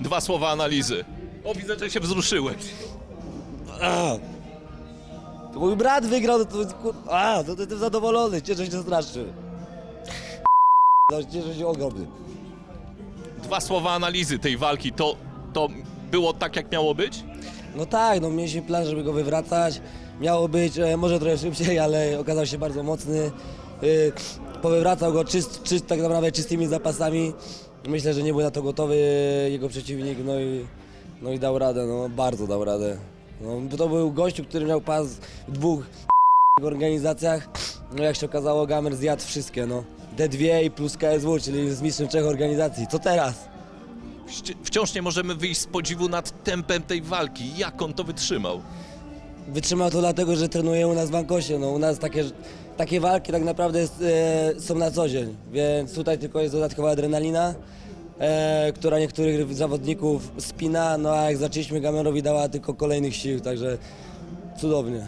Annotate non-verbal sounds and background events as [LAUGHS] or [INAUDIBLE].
dwa słowa analizy. O, widzę, że się wzruszyłeś. To mój brat wygrał, no to kur... A, to jestem zadowolony, cieszę się strasznie. No, cieszę się ogromnie. Dwa słowa analizy tej walki. To, to było tak, jak miało być? No tak, no mieliśmy plan, żeby go wywracać. Miało być e, może trochę szybciej, ale okazał się bardzo mocny. Y, powywracał go czyst, czyst, tak naprawdę czystymi zapasami. Myślę, że nie był na to gotowy jego przeciwnik, no i, no i dał radę, no bardzo dał radę. No, to był gościu, który miał pas w dwóch [LAUGHS] organizacjach. No jak się okazało, Gamer zjadł wszystkie, no. D2 i plus KSW, czyli z mistrzem trzech organizacji. Co teraz? Wści- Wciąż nie możemy wyjść z podziwu nad tempem tej walki. Jak on to wytrzymał? Wytrzymał to dlatego, że trenuje u nas w Ankosie. No, u nas takie, takie walki tak naprawdę jest, e, są na co dzień, więc tutaj tylko jest dodatkowa adrenalina, e, która niektórych zawodników spina, no a jak zaczęliśmy Gamerowi dała tylko kolejnych sił, także cudownie.